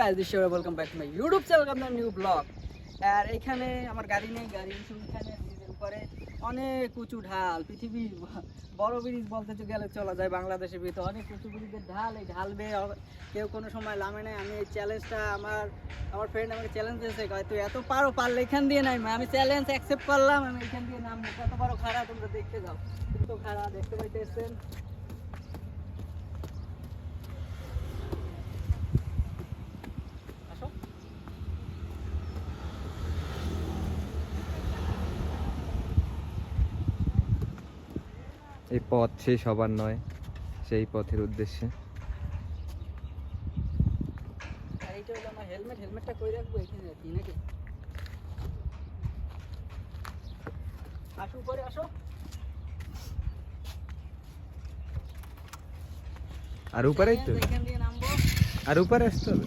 Guys this welcome back my YouTube channel আপনার new blog আর এখানে আমার গাড়ি নেই, গাড়ি এখানে উপরে অনেক উঁচু ঢাল, পৃথিবীর বড় ব্রিজ বলতে গেলে চলা যায় বাংলাদেশের ভিতরে। অনেক উঁচু ব্রিজের ঢাল, এই ঢাল বেয়ে কেউ কোনো সময় লামে নাই। আমি এই চ্যালেঞ্জটা আমার আমার ফ্রেন্ড আমাকে চ্যালেঞ্জ দিয়েছে তুই এত পারো, পারলে এখান দিয়ে নাই আমি চ্যালেঞ্জ অ্যাকসেপ্ট করলাম, আমি এখান দিয়ে নামবো। কত বড় খারাপ তোমরা দেখতে যাও। কিন্তু খারাপ দেখতে পাইতেছেন আসো এই পথ সেই সবার নয় সেই পথের উদ্দেশ্যে। হেলমেট হেলমেটটা কই রাখব এখানে আর নাকি? আসো উপরে আসো। আর উপরেই তো। আর উপরে আসতে হবে।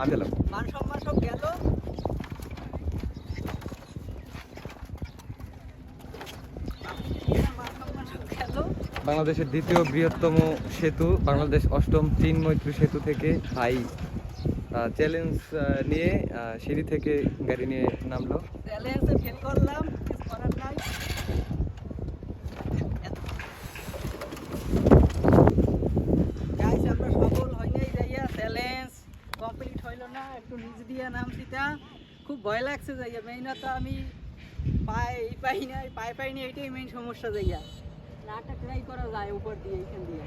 আমি দিলাম মান সম্মান সব গেল। সম্মান সব গেল বাংলাদেশের দ্বিতীয় বৃহত্তম সেতু বাংলাদেশ অষ্টম তিন মৈত্রী সেতু থেকে হাই চ্যালেঞ্জ নিয়ে সিঁড়ি থেকে গাড়ি নিয়ে নামলো। চ্যালেঞ্জে ফেল করলাম কিছু করার নাই গাইস আমরা সফল হয় নাই যাইয়া চ্যালেঞ্জ কমপ্লিট হইল না একটু নিচ দিয়ে নাম দিতা। খুব ভয় লাগছে যাইয়া। মেইনত আমি পাই পাই নাই, পাই পাই নি এটাই মেইন সমস্যা যাইয়া। নাটা ট্রাই করা যায় উপর দিয়ে এইখান দিয়ে।